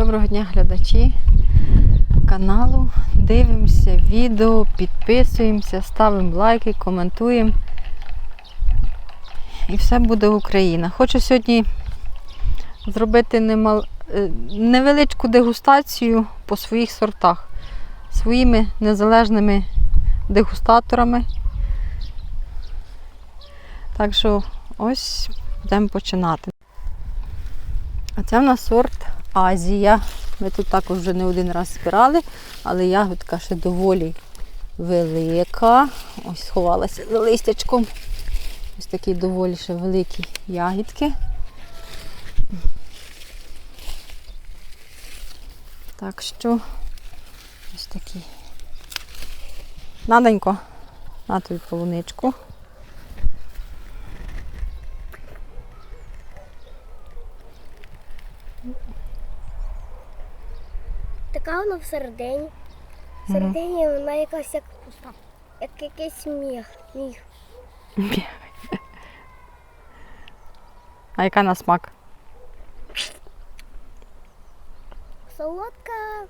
Доброго дня, глядачі каналу. Дивимося відео, підписуємося, ставимо лайки, коментуємо. І все буде Україна. Хочу сьогодні зробити немал... е, невеличку дегустацію по своїх сортах, своїми незалежними дегустаторами. Так що ось будемо починати. А це в нас сорт Азія. Ми тут також вже не один раз збирали, але ягодка ще доволі велика. Ось сховалася за листячком. Ось такі доволі ще великі ягідки. Так що ось такі. Наденько, на тобі полуничку. Така вона всередині. Всередині вона якась як, як якийсь міг. міг. А яка на смак? Солодка.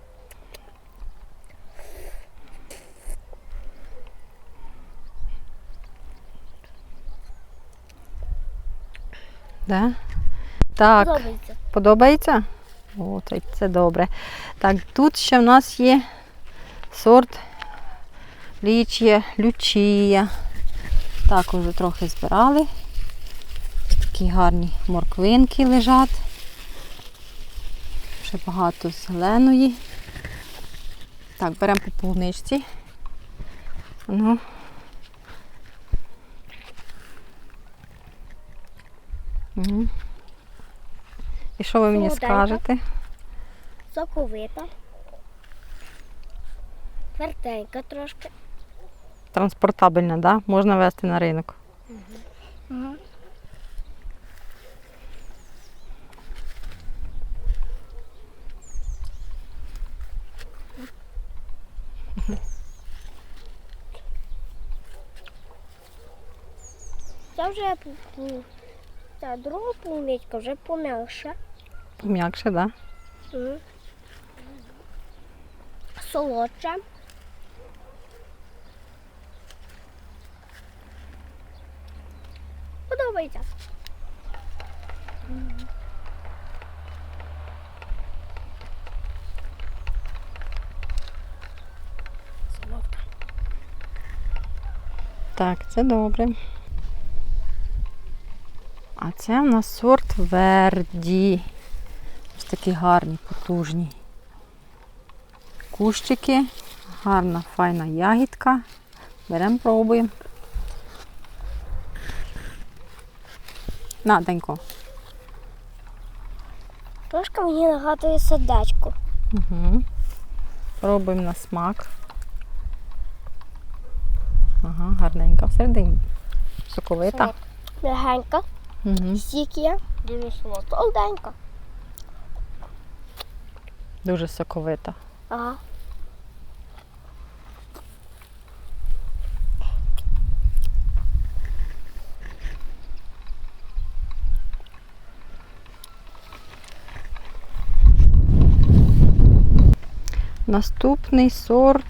Да? Так. Подобається. Подобається? О, це, добре. Так, тут ще в нас є сорт лічія, лючія. Так, уже трохи збирали. Такі гарні морквинки лежать. Ще багато зеленої. Так, беремо по полуничці. Ну. Угу. І що ви мені Солоденька. скажете? Соковита. Тверденька трошки. Транспортабельна, да? Можна везти на ринок. Угу. Це вже пу- пу- ця друга полуничка вже пом'якша. Пом'якше, да? Мгм. Солодша. Подобається. Солодка. Так, це добре. А це в нас сорт Верді. Ось такі гарні, потужні кущики. Гарна, файна ягідка. Беремо, пробуємо. Наденько. Трошки мені нагадує сердечко. Угу. Пробуємо на смак. Ага, гарненька всередині. Соковита. Легенька, Угу. стікія, Дуже солодко. солоденька. Дуже соковита. Ага. Наступний сорт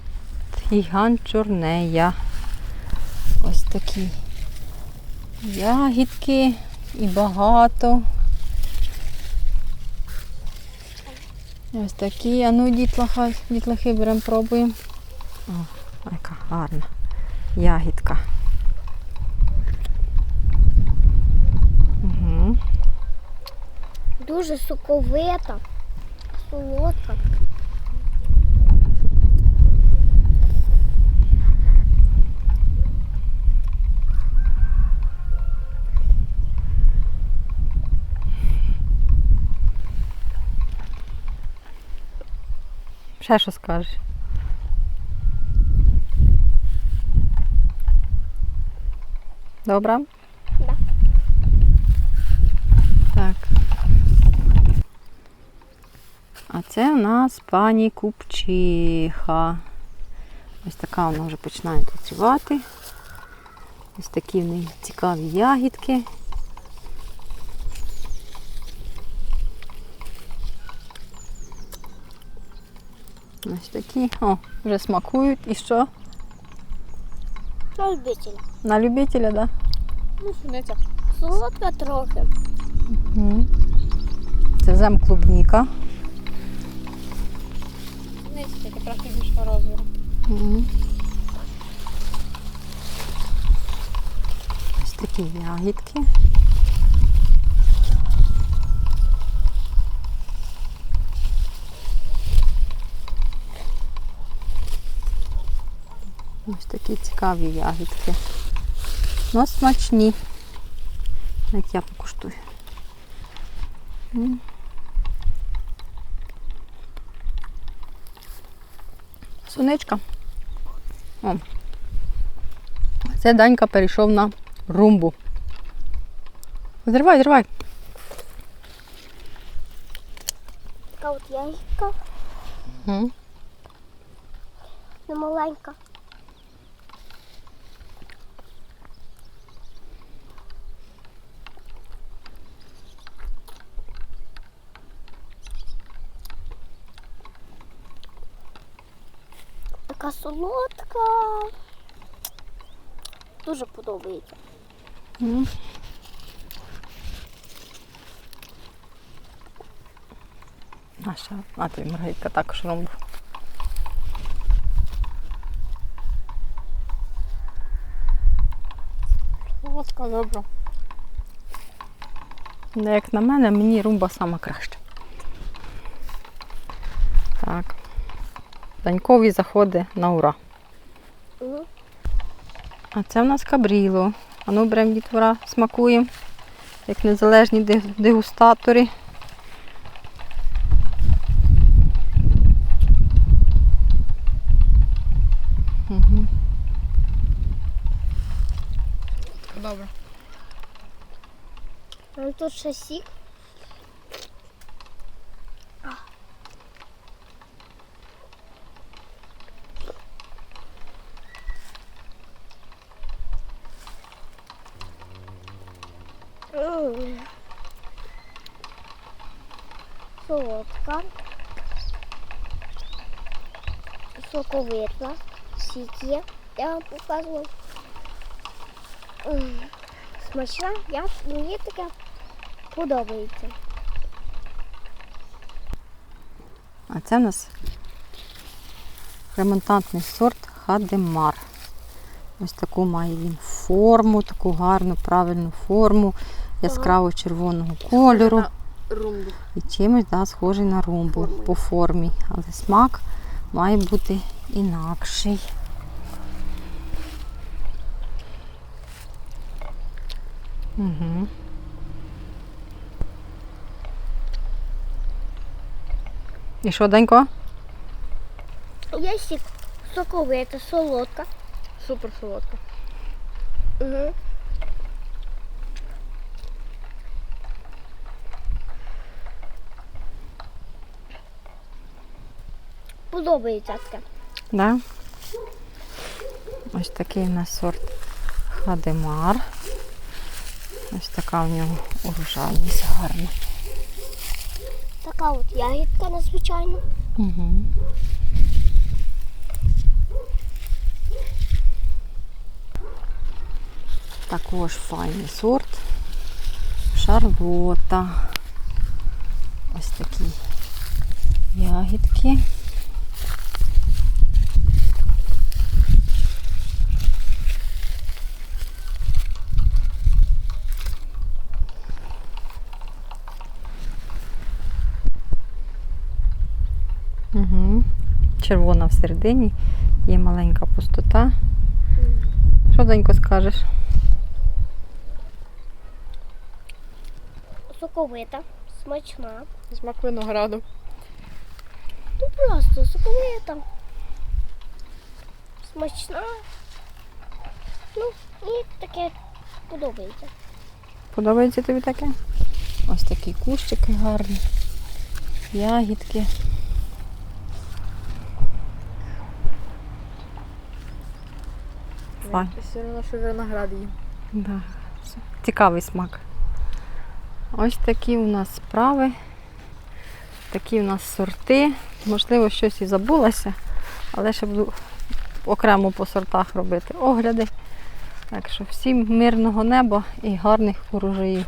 гігант чорнея. Ось такі ягідки і багато. Ось такі. А ну, дітлаха, дітлахи беремо, пробуємо. О, яка гарна ягідка. Угу. Дуже соковита, солодка. Ще що скажеш? Добре? Да. Так. А це у нас пані Купчиха. Ось така вона вже починає працювати. Ось такі в неї цікаві ягідки. Ось такі. О, вже смакують. І що? На любителя. На любителя, так? Ну, суниця. Солодка трохи. Да? Це зем клубніка. Таке трохи більшого розміру. Мгм. Ось такі ягідки. Ось такі цікаві ягідки. Ну, смачні. Як я покуштую. М. Суничка. О. Це Данька перейшов на румбу. Зривай, зривай. Така от ягідка, Угу. не маленька. Така солодка. Дуже подобається. М. А ще, а ти Маргитка також румбу. Солодка, добре. Ну, Як на мене, мені румба сама краща. Так. Данькові заходи на ура. А це в нас кабріло. А ну беремо дітвора, смакуємо, як незалежні де- дегустатори. Угу. Добре. Ну, Тут ще сік. Солодка. Соковитна. Сік. Я вам показувала. Смачна, я, мені таке подобається. А це в нас ремонтантний сорт Хадемар. Ось таку має він форму, таку гарну, правильну форму, яскраво червоного кольору. І чимось да, схожий на румбу по формі. Але смак має бути інакший. Угу. І що, Данько? Є сік соковита, солодка. Супер солодка. Угу. Подобається таке. Да? Ось такий у нас сорт Хадемар. Ось така у нього урожайність гарна. Така от ягідка надзвичайно. Угу. Також файний сорт. Шарлота. Ось такі ягідки. Угу. Червона всередині, є маленька пустота. Що Данько скажеш? Соковита, смачна. Смак винограду. Ну просто соковита. Смачна. Ну, і таке подобається. Подобається тобі таке? Ось такі кущики гарні, ягідки. Все одно, що виноград є. Да. Цікавий смак. Ось такі у нас справи. Такі у нас сорти. Можливо, щось і забулося, але ще буду окремо по сортах робити огляди. Так що всім мирного неба і гарних урожаїв.